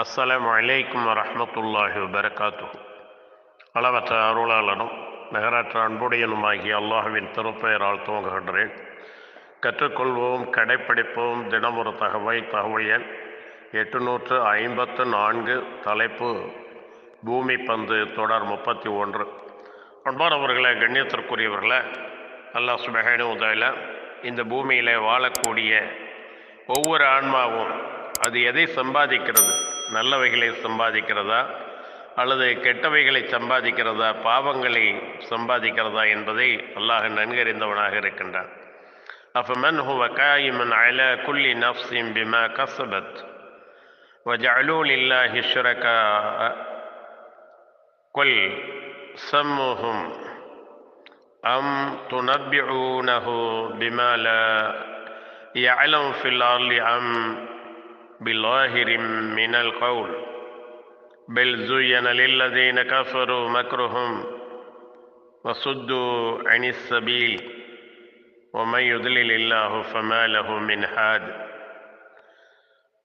அஸ்ஸலாமு அலைக்கும் வரமத்துல்லாஹி வபரகாத்து அளவற்ற அருளாளனும் நகராற்ற அன்புடையனுமாகிய அல்லாஹுவின் திருப்பெயரால் துவங்குகின்றேன். கற்றுக்கொள்வோம் கடைப்பிடிப்போம் தினமொரு தகவல் தகவல் எண் எட்டுநூற்று ஐம்பத்து நான்கு தலைப்பு பூமி பந்து தொடர் முப்பத்தி ஒன்று. அன்பானவர்களை கண்ணியத்திற்குரியவர்களை அல்லாஹ் சுபஹானு உதவியில் இந்த பூமியில் வாழக்கூடிய ஒவ்வொரு ஆன்மாவும் அது எதை சம்பாதிக்கிறது? நல்லவைகளை சம்பாதிக்கிறதா அல்லது கெட்டவைகளை சம்பாதிக்கிறதா பாவங்களை சம்பாதிக்கிறதா என்பதை அல்லாஹ் நன்கறிந்தவனாக இருக்கின்றான் أفمن هو قائم على كل نفس بما كسبت وجعلوا لله شركاء قل سموهم أم تنبعونه بما لا يعلم في الأرض أم بظاهر من القول بل زين للذين كفروا مكرهم وصدوا عن السبيل ومن يضلل الله فما له من هاد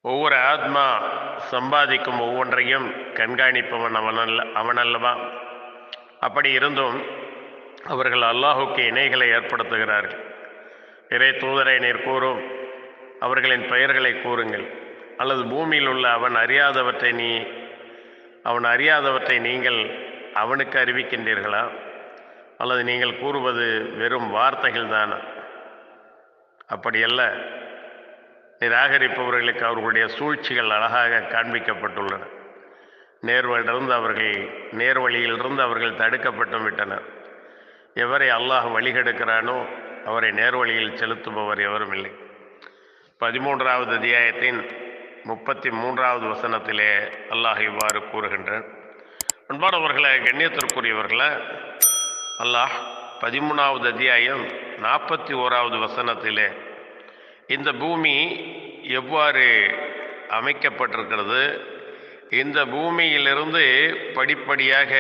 ஒவ்வொரு ஆத்மா சம்பாதிக்கும் ஒவ்வொன்றையும் கண்காணிப்பவன் அவனல்ல அவனல்லவா அப்படி இருந்தும் அவர்கள் அல்லாஹுக்கு இணைகளை ஏற்படுத்துகிறார்கள் இறை தூதரை நீர் கூறும் அவர்களின் பெயர்களை கூறுங்கள் அல்லது பூமியில் உள்ள அவன் அறியாதவற்றை நீ அவன் அறியாதவற்றை நீங்கள் அவனுக்கு அறிவிக்கின்றீர்களா? அல்லது நீங்கள் கூறுவது வெறும் வார்த்தைகள் தானா? அப்படியல்ல. நிராகரிப்பவர்களுக்கு அவர்களுடைய சூழ்ச்சிகள் அழகாக காண்பிக்கப்பட்டுள்ளன. நேர்வழியிலிருந்து அவர்கள் நேர்வழியிலிருந்து அவர்கள் தடுக்கப்பட்டும் விட்டனர். எவரை அல்லாஹ் வழிகெடுக்கிறானோ அவரை நேர்வழியில் செலுத்துபவர் எவரும் இல்லை. பதிமூன்றாவது அத்தியாயத்தின் முப்பத்தி மூன்றாவது வசனத்திலே அல்லாஹ் இவ்வாறு கூறுகின்றேன். அன்பானவர்களை கண்ணியத்திற்குரியவர்களை அல்லாஹ் பதிமூணாவது அத்தியாயம் நாற்பத்தி ஓராவது வசனத்திலே இந்த பூமி எவ்வாறு அமைக்கப்பட்டிருக்கிறது? இந்த பூமியிலிருந்து படிப்படியாக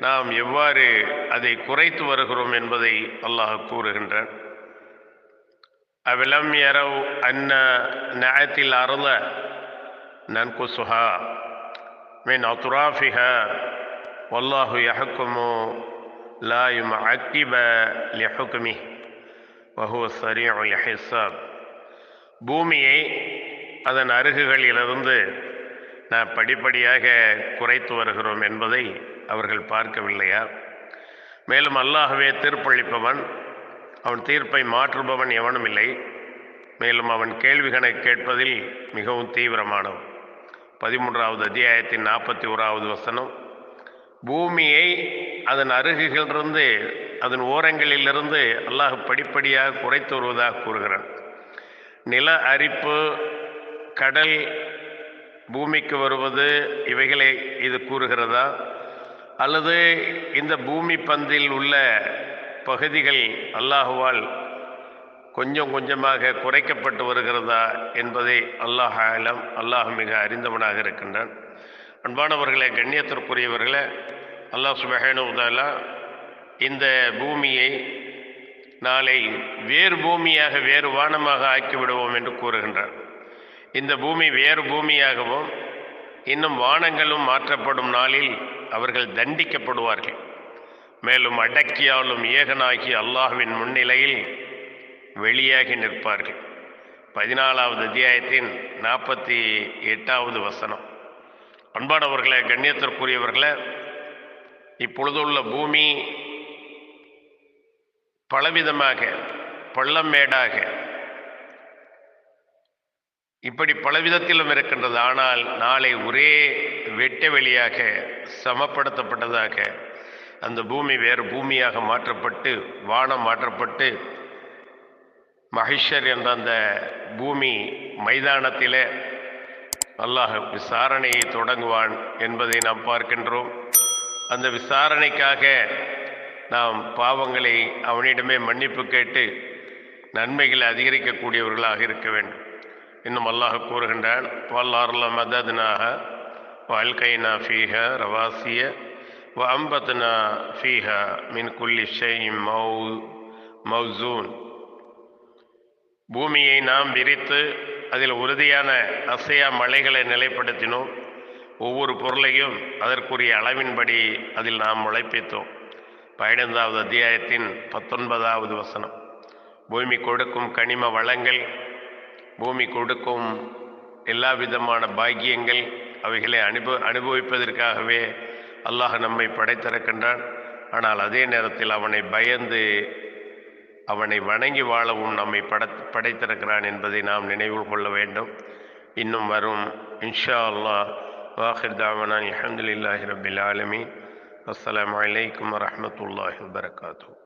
நாம் எவ்வாறு அதை குறைத்து வருகிறோம் என்பதை அல்லாஹ் கூறுகின்றான். அவிலம் யரவ் அன்ன நயத்தில் அருள நன்குசுஹா மின் அத்துராஃபிஹா வல்லாஹு யஹக்குமு லா யும் அக்கிப லிஹுக்குமி வஹுவ சரீஉல் யஹிசாப் பூமியை அதன் அருகுகளிலிருந்து நாம் படிப்படியாக குறைத்து வருகிறோம் என்பதை அவர்கள் பார்க்கவில்லையா? மேலும் அல்லாஹவே தீர்ப்பளிப்பவன் அவன் தீர்ப்பை மாற்றுபவன் எவனும் இல்லை. மேலும் அவன் கேள்விகளை கேட்பதில் மிகவும் தீவிரமானவன். பதிமூன்றாவது அத்தியாயத்தின் நாற்பத்தி ஓராவது வசனம். பூமியை அதன் அருகுகளிலிருந்து அதன் ஓரங்களிலிருந்து அல்லாஹ் படிப்படியாக குறைத்து வருவதாக கூறுகிறான். நில அரிப்பு கடல் பூமிக்கு வருவது இவைகளை இது கூறுகிறதா? அல்லது இந்த பூமி பந்தில் உள்ள பகுதிகள் அல்லாஹுவால் கொஞ்சம் கொஞ்சமாக குறைக்கப்பட்டு வருகிறதா என்பதை அல்லாஹ் ஆலம் அல்லாஹ் மிக அறிந்தவனாக இருக்கின்றான். அன்பானவர்களே கண்ணியத்திற்குரியவர்களே அல்லாஹ் சுபஹேனுதாலா இந்த பூமியை நாளை வேறு பூமியாக வேறு வானமாக ஆக்கிவிடுவோம் என்று கூறுகின்றார் இந்த பூமி வேறு பூமியாகவும் இன்னும் வானங்களும் மாற்றப்படும் நாளில் அவர்கள் தண்டிக்கப்படுவார்கள். மேலும் அடக்கியாலும் ஏகனாகி அல்லாஹுவின் முன்னிலையில் வெளியாகி நிற்பார்கள். பதினாலாவது அத்தியாயத்தின் நாற்பத்தி எட்டாவது வசனம். அன்பானவர்களே கண்ணியத்திற்குரியவர்களே இப்பொழுதுள்ள பூமி பலவிதமாக பள்ளமேடாக இப்படி பலவிதத்திலும் இருக்கின்றது. ஆனால் நாளை ஒரே வெட்ட வெளியாக சமப்படுத்தப்பட்டதாக அந்த பூமி வேறு பூமியாக மாற்றப்பட்டு வானம் மாற்றப்பட்டு மகிஷர் என்ற அந்த பூமி மைதானத்திலே அல்லாஹ் விசாரணையை தொடங்குவான் என்பதை நாம் பார்க்கின்றோம். அந்த விசாரணைக்காக நாம் பாவங்களை அவனிடமே மன்னிப்பு கேட்டு நன்மைகளை அதிகரிக்கக்கூடியவர்களாக இருக்க வேண்டும். இன்னும் அல்லாஹ் கூறுகின்றான் வல்லார்ல மதத்னாக வாழ்க்கைனா ஃபீஹ ரவாசிய வ அம்பத்னா ஃபீஹ மின் குல்லி ஷெய் மௌ மௌசூன் பூமியை நாம் விரித்து அதில் உறுதியான அசையா மலைகளை நிலைப்படுத்தினோம். ஒவ்வொரு பொருளையும் அதற்குரிய அளவின்படி அதில் நாம் முளைப்பித்தோம் பதினைந்தாவது அத்தியாயத்தின் பத்தொன்பதாவது வசனம். பூமி கொடுக்கும் கனிம வளங்கள் பூமி கொடுக்கும் எல்லா விதமான பாக்கியங்கள் அவைகளை அனுபவ அனுபவிப்பதற்காகவே அல்லாஹ் நம்மை படைத்திருக்கின்றான். ஆனால் அதே நேரத்தில் அவனை பயந்து அவனை வணங்கி வாழவும் நம்மை பட படைத்திருக்கிறான் என்பதை நாம் நினைவில் கொள்ள வேண்டும். இன்னும் வரும். இன்ஷா அல்லாஹ். வாஹிர் தாவனான் அஹமதுல்லாஹி ரபில் ஆலமீன். அஸ்லாம் வலைக்கம் வரமத்துல்லாஹி வரகாத்தூ